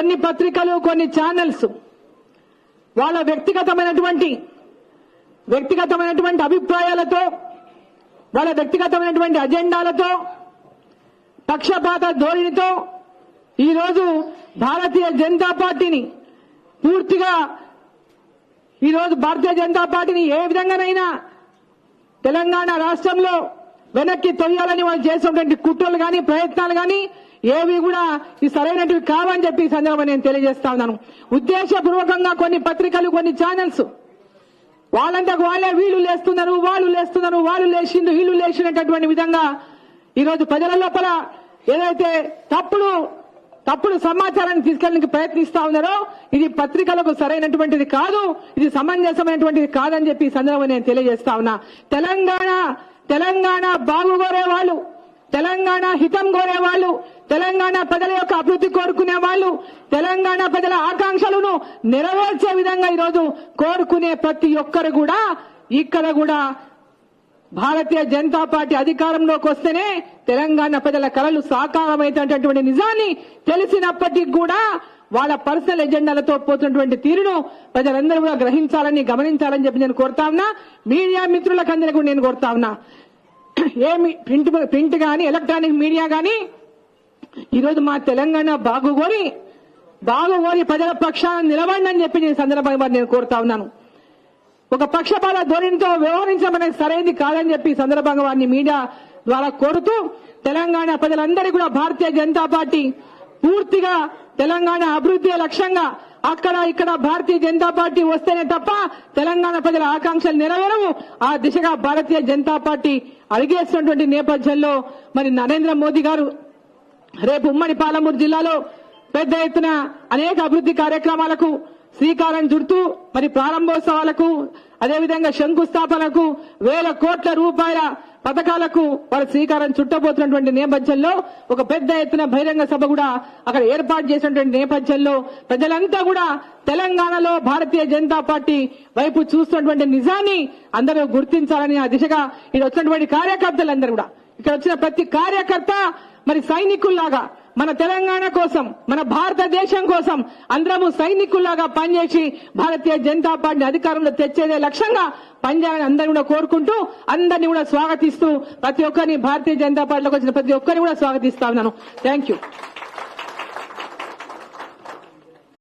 కొన్ని పత్రికలు కొన్ని ఛానల్స్ వాళ్ళ వ్యక్తిగతమైనటువంటి వ్యక్తిగతమైనటువంటి అభిప్రాయాలతో వాళ్ళ వ్యక్తిగతమైనటువంటి అజెండాలతో పక్షపాత ధోరణితో ఈరోజు భారతీయ జనతా పార్టీని పూర్తిగా ఈరోజు భారతీయ జనతా పార్టీని ఏ విధంగానైనా తెలంగాణ రాష్ట్రంలో వెనక్కి తొయ్యాలని వాళ్ళు చేసినటువంటి కుట్రలు కానీ ప్రయత్నాలు కానీ ఏవి కూడా ఈ సరైనటివి కావని చెప్పి ఈ సందర్భంగా నేను తెలియజేస్తా ఉన్నాను. ఉద్దేశపూర్వకంగా కొన్ని పత్రికలు కొన్ని ఛానల్స్ వాళ్ళంతకు వాళ్ళే వీళ్ళు లేస్తున్నారు వాళ్ళు లేస్తున్నారు వాళ్ళు లేచిండు వీళ్ళు లేచినటువంటి విధంగా ఈరోజు ప్రజల లోపల ఏదైతే తప్పుడు తప్పుడు సమాచారాన్ని తీసుకెళ్ళడానికి ప్రయత్నిస్తా ఉన్నారో ఇది పత్రికలకు సరైనటువంటిది కాదు ఇది సమంజసమైనటువంటిది కాదని చెప్పి ఈ సందర్భంగా నేను తెలియజేస్తా ఉన్నా. తెలంగాణ తెలంగాణ బాగు కోరే వాళ్ళు తెలంగాణ హితం కోరే వాళ్ళు తెలంగాణ ప్రజల యొక్క అభివృద్ధి కోరుకునే వాళ్ళు తెలంగాణ ప్రజల ఆకాంక్షలను నెరవేర్చే విధంగా ఈరోజు కోరుకునే ప్రతి ఒక్కరు కూడా ఇక్కడ కూడా భారతీయ జనతా పార్టీ అధికారంలోకి వస్తేనే తెలంగాణ ప్రజల కళలు సాకారమైనటువంటి నిజాన్ని తెలిసినప్పటికీ కూడా వాళ్ళ పర్సనల్ ఎజెండాలతో పోతున్నటువంటి తీరును ప్రజలందరూ కూడా గ్రహించాలని గమనించాలని చెప్పి నేను కోరుతా ఉన్నా. మీడియా మిత్రులకు అందరికీ కూడా నేను కోరుతా ఉన్నా. ఏమి ప్రింట్ ప్రింట్ గాని ఎలక్ట్రానిక్ మీడియా కానీ ఈరోజు మా తెలంగాణ బాగుగోరి బాగుగోరి ప్రజల పక్షాన నిలబండి అని చెప్పి నేను సందర్భంగా నేను కోరుతా ఉన్నాను. ఒక పక్షపాత ధోరణితో వ్యవహరించడం అనేది సరైనది కాదని చెప్పి సందర్భంగా వారిని మీడియా ద్వారా కోరుతూ తెలంగాణ ప్రజలందరికీ కూడా భారతీయ జనతా పార్టీ పూర్తిగా తెలంగాణ అభివృద్ధి లక్ష్యంగా అక్కడ ఇక్కడ భారతీయ జనతా పార్టీ వస్తేనే తప్ప తెలంగాణ ప్రజల ఆకాంక్షలు నెరవేరవు. ఆ దిశగా భారతీయ జనతా పార్టీ అడిగేస్తున్నటువంటి నేపథ్యంలో మరి నరేంద్ర మోదీ గారు రేపు ఉమ్మడి పాలమూరు జిల్లాలో పెద్ద ఎత్తున అనేక అభివృద్ధి కార్యక్రమాలకు శ్రీకారం చుడుతూ మరి ప్రారంభోత్సవాలకు అదేవిధంగా శంకుస్థాపనకు వేల కోట్ల రూపాయల పథకాలకు వారు శ్రీకారం చుట్టబోతున్నటువంటి నేపథ్యంలో ఒక పెద్ద ఎత్తున బహిరంగ సభ కూడా అక్కడ ఏర్పాటు చేసినటువంటి నేపథ్యంలో ప్రజలంతా కూడా తెలంగాణలో భారతీయ జనతా పార్టీ వైపు చూస్తున్నటువంటి నిజాన్ని అందరూ గుర్తించాలని ఆ దిశగా ఇక్కడ వచ్చినటువంటి కార్యకర్తలందరూ కూడా. ఇక్కడ వచ్చిన ప్రతి కార్యకర్త మరి సైనికుల్లాగా మన తెలంగాణ కోసం మన భారతదేశం కోసం అందరము సైనికుల్లాగా పనిచేసి భారతీయ జనతా పార్టీ అధికారంలో తెచ్చేదే లక్ష్యంగా పనిచేయాలని అందరిని కూడా కోరుకుంటూ అందరినీ కూడా స్వాగతిస్తూ ప్రతి ఒక్కరిని భారతీయ జనతా పార్టీలోకి వచ్చిన ప్రతి ఒక్కరిని కూడా స్వాగతిస్తా ఉన్నాను. Thank you